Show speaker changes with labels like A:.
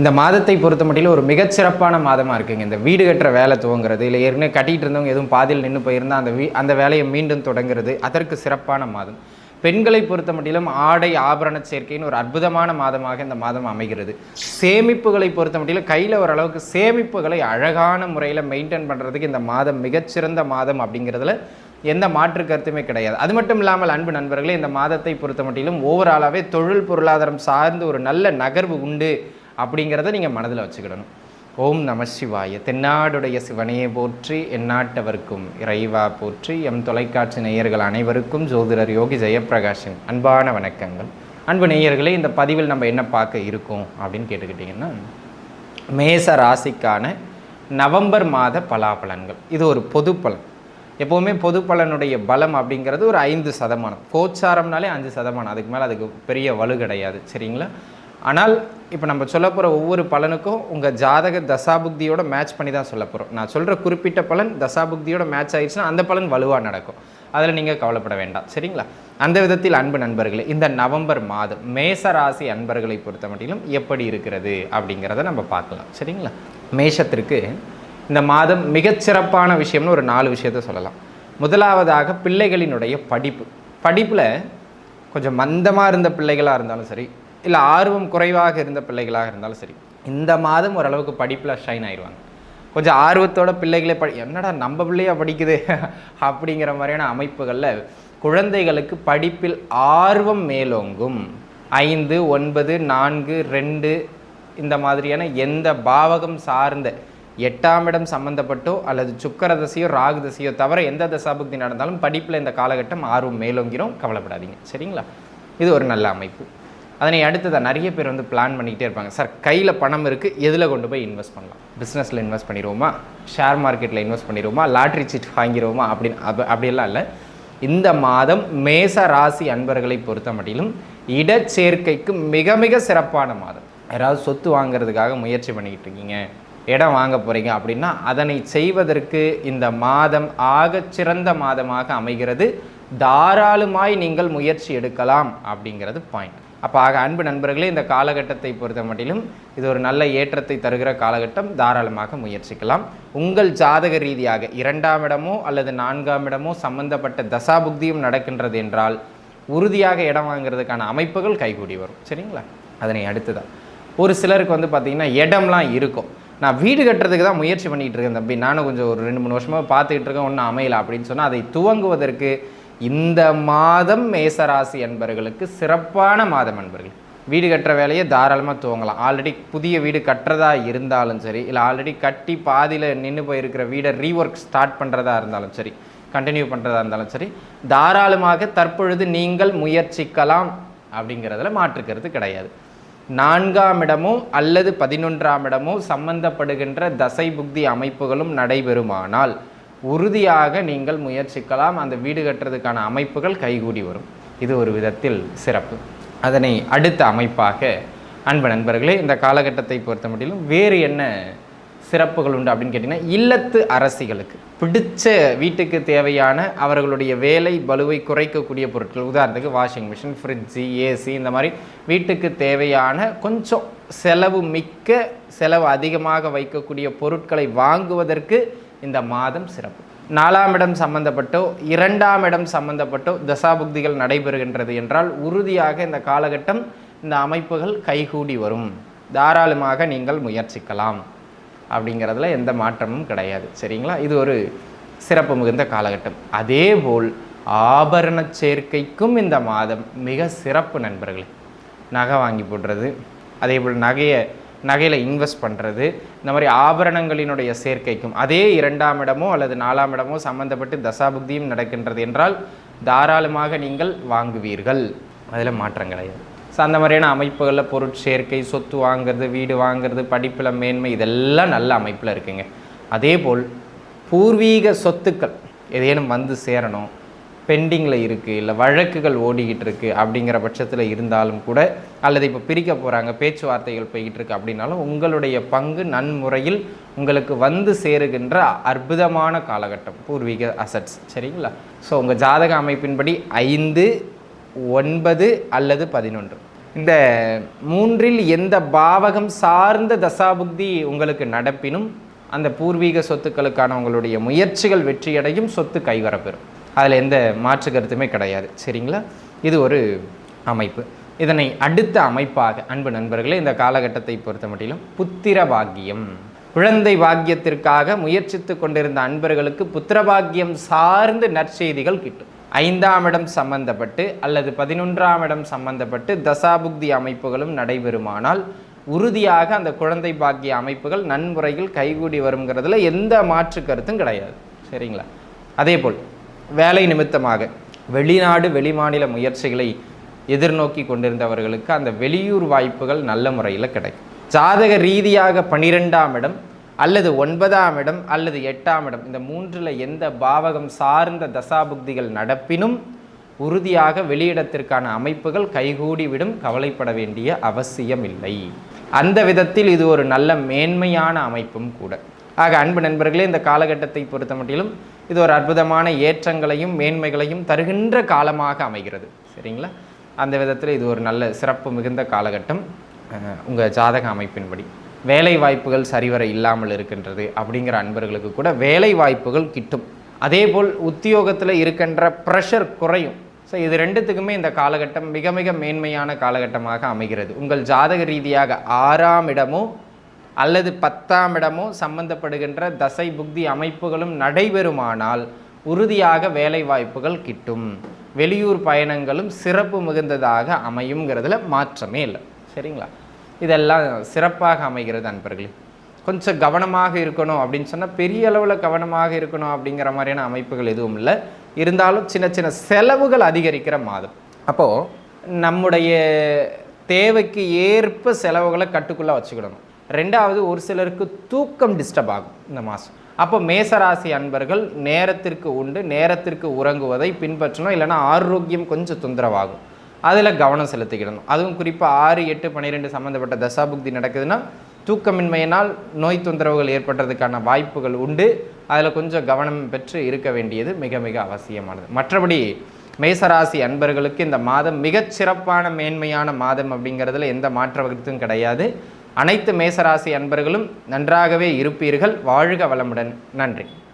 A: இந்த மாதத்தை பொறுத்த மட்டிலும் ஒரு மிகச்சிறப்பான மாதமாக இருக்குங்க. இந்த வீடு கட்டுற வேலை துவங்குறது இல்லை ஏற்கனவே கட்டிகிட்டு இருந்தவங்க எதுவும் பாதியில் நின்று போயிருந்தால் அந்த வீ அந்த வேலையை மீண்டும் தொடங்குறது அதற்கு சிறப்பான மாதம். பெண்களை பொறுத்த மட்டிலும் ஆடை ஆபரண சேர்க்கைன்னு ஒரு அற்புதமான மாதமாக இந்த மாதம் அமைகிறது. சேமிப்புகளை பொறுத்த மட்டிலும் கையில் ஓரளவுக்கு சேமிப்புகளை அழகான முறையில் மெயின்டைன் பண்ணுறதுக்கு இந்த மாதம் மிகச்சிறந்த மாதம் அப்படிங்கிறதுல எந்த மாற்று கருத்துமே கிடையாது. அது மட்டும் இல்லாமல் அன்பு நண்பர்களே இந்த மாதத்தை பொறுத்த மட்டிலும் ஓவராலாகவே தொழில் பொருளாதாரம் சார்ந்து ஒரு நல்ல நகர்வு உண்டு. அப்படிங்கிறத நீங்கள் மனதில் வச்சுக்கிடணும். ஓம் நம சிவாய. தென்னாடுடைய சிவனையை போற்றி எந்நாட்டவர்க்கும் இறைவா போற்றி எம் தொலைக்காட்சி நேயர்கள் அனைவருக்கும் ஜோதிடர் யோகி ஜெயப்பிரகாஷின் அன்பான வணக்கங்கள். அன்பு நேயர்களே இந்த பதிவில் நம்ம என்ன பார்க்க இருக்கோம் அப்படின்னு கேட்டுக்கிட்டிங்கன்னா மேச ராசிக்கான நவம்பர் மாத பலாபலன்கள். இது ஒரு பொது பலன். எப்போவுமே பொது பலனுடைய பலம் அப்படிங்கிறது ஒரு ஐந்து சதமானம். கோச்சாரம்னாலே அஞ்சு சதமானம். அதுக்கு மேலே அதுக்கு பெரிய வலு கிடையாது. சரிங்களா? ஆனால் இப்போ நம்ம சொல்ல போகிற ஒவ்வொரு பலனுக்கும் உங்கள் ஜாதக தசாபுக்தியோட மேட்ச் பண்ணி தான் சொல்ல போகிறோம் நான் சொல்கிற குறிப்பிட்ட பலன் தசாபுக்தியோட மேட்ச் ஆயிடுச்சுன்னா அந்த பலன் வலுவாக நடக்கும். அதில் நீங்கள் கவலைப்பட வேண்டாம். சரிங்களா? அந்த விதத்தில் அன்பு நண்பர்களே இந்த நவம்பர் மாதம் மேச ராசி அன்பர்களை பொறுத்த மட்டிலும் எப்படி இருக்கிறது அப்படிங்கிறத நம்ம பார்க்கலாம். சரிங்களா? மேஷத்திற்கு இந்த மாதம் மிகச்சிறப்பான விஷயம்னு ஒரு நாலு விஷயத்த சொல்லலாம். முதலாவதாக பிள்ளைகளினுடைய படிப்பு. படிப்பில் கொஞ்சம் மந்தமாக இருந்த பிள்ளைகளாக இருந்தாலும் சரி இல்லை ஆர்வம் குறைவாக இருந்த பிள்ளைகளாக இருந்தாலும் சரி இந்த மாதம் ஓரளவுக்கு படிப்பில் ஷைன் ஆயிடுவாங்க கொஞ்சம் ஆர்வத்தோட பிள்ளைகளே படி என்னடா நம்ம பிள்ளையா படிக்குது? அப்படிங்கிற மாதிரியான அமைப்புகளில் குழந்தைகளுக்கு படிப்பில் ஆர்வம் மேலோங்கும். ஐந்து ஒன்பது நான்கு ரெண்டு இந்த மாதிரியான எந்த பாவகம் சார்ந்த எட்டாம் இடம் சம்மந்தப்பட்டோ அல்லது சுக்கர தசையோ ராகு தசையோ தவிர எந்த தசாபுக்தி நடந்தாலும் படிப்பில் இந்த காலகட்டம் ஆர்வம் மேலோங்கிறோம். கவலைப்படாதீங்க. சரிங்களா? இது ஒரு நல்ல அமைப்பு. அதனை அடுத்ததாக நிறைய பேர் வந்து பிளான் பண்ணிக்கிட்டே இருப்பாங்க. சார் கையில் பணம் இருக்குது எதில் கொண்டு போய் இன்வெஸ்ட் பண்ணலாம்? பிஸ்னஸில் இன்வெஸ்ட் பண்ணிடுவோமா? ஷேர் மார்க்கெட்டில் இன்வெஸ்ட் பண்ணிடுவோமா? லாட்ரி சீட் வாங்கிடுவோமா? அப்படின்னு அப்ப அப்படியெல்லாம் இல்லை. இந்த மாதம் மேச ராசி அன்பர்களை பொறுத்த மட்டிலும் இடச்சேர்க்கைக்கு மிக மிக சிறப்பான மாதம். யாராவது சொத்து வாங்குறதுக்காக முயற்சி பண்ணிக்கிட்டு இருக்கீங்க. இடம் வாங்க போகிறீங்க அப்படின்னா அதனை செய்வதற்கு இந்த மாதம் ஆகச் சிறந்த மாதமாக அமைகிறது. தாராளமாய் நீங்கள் முயற்சி எடுக்கலாம் அப்படிங்கிறது பாயிண்ட் அப்போ ஆக அன்பு நண்பர்களே இந்த காலகட்டத்தை பொறுத்த மட்டிலும் இது ஒரு நல்ல ஏற்றத்தை தருகிற காலகட்டம். தாராளமாக முயற்சிக்கலாம். உங்கள் ஜாதக ரீதியாக இரண்டாம் இடமோ அல்லது நான்காம் இடமோ சம்பந்தப்பட்ட தசாபுக்தியும் நடக்கின்றது என்றால் உறுதியாக இடம் வாங்குறதுக்கான அமைப்புகள் கைகூடி வரும். சரிங்களா? அதனை அடுத்துதான். ஒரு சிலருக்கு வந்து பார்த்திங்கன்னா இடம்லாம் இருக்கும். நான் வீடு கட்டுறதுக்கு தான் முயற்சி பண்ணிகிட்டு இருக்கேன் தம்பி. நானும் கொஞ்சம் ஒரு ரெண்டு மூணு வருஷமாக பார்த்துக்கிட்டு இருக்கேன். ஒன்றும் அமையல அப்படின்னு சொன்னால் அதை துவங்குவதற்கு இந்த மாதம் மேசராசி என்பர்களுக்கு சிறப்பான மாதம் அன்பர்கள். வீடு கட்டுற வேலையை தாராளமாக துவங்கலாம். ஆல்ரெடி புதிய வீடு கட்டுறதா இருந்தாலும் சரி இல்லை ஆல்ரெடி கட்டி பாதியில் நின்று போயிருக்கிற வீடை ரீஒர்க் ஸ்டார்ட் பண்ணுறதா இருந்தாலும் சரி கண்டினியூ பண்ணுறதா இருந்தாலும் சரி தாராளமாக தற்பொழுது நீங்கள் முயற்சிக்கலாம் அப்படிங்கிறதுல மாற்றுக்கிறது கிடையாது. நான்காம் இடமோ அல்லது பதினொன்றாம் இடமோ சம்பந்தப்படுகின்ற தசை புக்தி அமைப்புகளும் நடைபெறுமானால் உறுதியாக நீங்கள் முயற்சிக்கலாம். அந்த வீடு கட்டுறதுக்கான அமைப்புகள் கைகூடி வரும். இது ஒரு விதத்தில் சிறப்பு. அதனை அடுத்த அமைப்பாக அன்பு நண்பர்களே இந்த காலகட்டத்தை பொறுத்த மட்டிலும் வேறு என்ன சிறப்புகள் உண்டு அப்படின்னு கேட்டிங்கன்னா இல்லத்து அரசிகளுக்கு. பிடிச்ச வீட்டுக்கு தேவையான அவர்களுடைய வேலை பலுவை குறைக்கக்கூடிய பொருட்கள். உதாரணத்துக்கு வாஷிங் மிஷின் ஃப்ரிட்ஜு ஏசி இந்த மாதிரி வீட்டுக்கு தேவையான கொஞ்சம் செலவு மிக்க செலவு அதிகமாக வைக்கக்கூடிய பொருட்களை வாங்குவதற்கு இந்த மாதம் சிறப்பு. நாலாம் இடம் சம்பந்தப்பட்டோ இரண்டாம் இடம் சம்பந்தப்பட்டோ தசாபுக்திகள் நடைபெறுகின்றது என்றால் உறுதியாக இந்த காலகட்டம் இந்த அமைப்புகள் கைகூடி வரும். தாராளமாக நீங்கள் முயற்சிக்கலாம். அப்படிங்கிறதுல எந்த மாற்றமும் கிடையாது. சரிங்களா? இது ஒரு சிறப்பு மிகுந்த காலகட்டம். அதேபோல் ஆபரண சேர்க்கைக்கும் இந்த மாதம் மிக சிறப்பு நண்பர்களே. நகை வாங்கி போடுறது அதே போல் நகையை நகையில் இன்வெஸ்ட் பண்ணுறது இந்த மாதிரி ஆபரணங்களினுடைய சேர்க்கைக்கும் அதே இரண்டாம் இடமோ அல்லது நாலாம் இடமோ சம்பந்தப்பட்டு தசாபுக்தியும் நடக்கின்றது என்றால் தாராளமாக நீங்கள் வாங்குவீர்கள். அதில் மாற்றம் கிடையாது ஸோ அந்த மாதிரியான அமைப்புகளில் பொருட்சேர்க்கை சொத்து வாங்குறது வீடு வாங்குறது படிப்பில் மேன்மை இதெல்லாம் நல்ல அமைப்பில் இருக்குங்க. அதே போல் பூர்வீக சொத்துக்கள் ஏதேனும் வந்து சேரணும் பெண்டிங்கில் இருக்குது இல்லை வழக்குகள் ஓடிக்கிட்டு இருக்குது அப்படிங்கிற பட்சத்தில் இருந்தாலும் கூட அல்லது இப்போ பிரிக்க போகிறாங்க பேச்சுவார்த்தைகள் போய்கிட்டு இருக்கு அப்படின்னாலும் உங்களுடைய பங்கு நன்முறையில் உங்களுக்கு வந்து சேருகின்ற அற்புதமான காலகட்டம் பூர்வீக அசட்ஸ் சரிங்களா? ஸோ உங்கள் ஜாதக அமைப்பின்படி ஐந்து ஒன்பது அல்லது பதினொன்று. இந்த மூன்றில் எந்த பாவகம் சார்ந்த தசாபுக்தி உங்களுக்கு நடப்பினும் அந்த பூர்வீக சொத்துக்களுக்கான உங்களுடைய முயற்சிகள் வெற்றியடையும் சொத்து கைவரப்பெறும். அதில் எந்த மாற்று கருத்துமே கிடையாது. சரிங்களா? இது ஒரு அமைப்பு. இதனை அடுத்த அமைப்பாக அன்பு நண்பர்களே இந்த காலகட்டத்தை பொறுத்த மட்டிலும் புத்திர பாக்கியம். குழந்தை பாக்கியத்திற்காக முயற்சித்து கொண்டிருந்த அன்பர்களுக்கு புத்திர பாக்கியம் சார்ந்து நற்செய்திகள் கிட்டும். ஐந்தாம் இடம் சம்பந்தப்பட்டு அல்லது பதினொன்றாம் இடம் சம்பந்தப்பட்டு தசாபுக்தி அமைப்புகளும் நடைபெறுமானால் உறுதியாக அந்த குழந்தை பாக்கிய அமைப்புகள் நன்முறையில் கைகூடி வருங்கிறதுல எந்த மாற்று கருத்தும் கிடையாது. சரிங்களா? அதேபோல் வேலை நிமித்தமாக வெளிநாடு வெளிமாநில முயற்சிகளை எதிர்நோக்கி கொண்டிருந்தவர்களுக்கு அந்த வெளியூர் வாய்ப்புகள் நல்ல முறையில் கிடைக்கும். ஜாதக ரீதியாக பனிரெண்டாம் இடம் அல்லது ஒன்பதாம் இடம் அல்லது எட்டாம் இடம் இந்த மூன்றில் எந்த பாவகம் சார்ந்த தசாபுக்திகள் நடப்பினும் உறுதியாக வெளியிடத்திற்கான அமைப்புகள் கைகூடிவிடும் கவலைப்பட வேண்டிய அவசியம் இல்லை அந்த விதத்தில் இது ஒரு நல்ல மேன்மையான அமைப்பும் கூட. ஆக அன்பு நண்பர்களே இந்த காலகட்டத்தை பொறுத்த மட்டிலும் இது ஒரு அற்புதமான ஏற்றங்களையும் மேன்மைகளையும் தருகின்ற காலமாக அமைகிறது. சரிங்களா? அந்த விதத்தில் இது ஒரு நல்ல சிறப்பு மிகுந்த காலகட்டம். உங்கள் ஜாதக அமைப்பின்படி. வேலை வாய்ப்புகள் சரிவர இல்லாமல் இருக்கின்றது அப்படிங்கிற அன்பர்களுக்கு கூட வேலை வாய்ப்புகள் கிட்டும். அதேபோல் உத்தியோகத்தில் இருக்கின்ற ப்ரெஷர் குறையும். ஸோ இது ரெண்டுத்துக்குமே இந்த காலகட்டம் மிக மிக மேன்மையான காலகட்டமாக அமைகிறது. உங்கள் ஜாதக ரீதியாக ஆறாம் இடமோ அல்லது பத்தாம் இடமோ சம்பந்தப்படுகின்ற தசை புக்தி அமைப்புகளும் நடைபெறுமானால் உறுதியாக வேலை வாய்ப்புகள் கிட்டும். வெளியூர் பயணங்களும் சிறப்பு மிகுந்ததாக அமையுங்கிறதுல மாற்றமே இல்லை. சரிங்களா? இதெல்லாம் சிறப்பாக அமைகிறது அன்பர்களே. கொஞ்சம் கவனமாக இருக்கணும் அப்படின்னு சொன்னால் பெரிய அளவில் கவனமாக இருக்கணும் அப்படிங்கிற மாதிரியான அமைப்புகள் எதுவும் இல்லை. இருந்தாலும் சின்ன சின்ன செலவுகள் அதிகரிக்கிற மாதம். அப்போது நம்முடைய தேவைக்கு ஏற்ப செலவுகளை கட்டுக்குள்ளே வச்சுக்கிடணும். ரெண்டாவது ஒரு சிலருக்கு தூக்கம் டிஸ்டர்ப் ஆகும் இந்த மாதம் அப்போ மேசராசி அன்பர்கள் நேரத்திற்கு உண்டு நேரத்திற்கு உறங்குவதை பின்பற்றணும் இல்லைன்னா ஆரோக்கியம் கொஞ்சம் தொந்தரவாகும். அதில் கவனம் செலுத்திக்கிடணும் அதுவும் குறிப்பாக ஆறு எட்டு பன்னிரெண்டு சம்மந்தப்பட்ட தசாபுக்தி நடக்குதுன்னா தூக்கமின்மையினால் நோய் தொந்தரவுகள் ஏற்படுறதுக்கான வாய்ப்புகள் உண்டு. அதில் கொஞ்சம் கவனம் பெற்று இருக்க வேண்டியது மிக மிக அவசியமானது. மற்றபடி மேசராசி அன்பர்களுக்கு இந்த மாதம் மிகச்சிறப்பான மேன்மையான மாதம் அப்படிங்கிறதுல எந்த மாற்ற கருத்தும் கிடையாது. அனைத்து மேசராசி அன்பர்களும் நன்றாகவே இருப்பீர்கள். வாழ்க வளமுடன். நன்றி.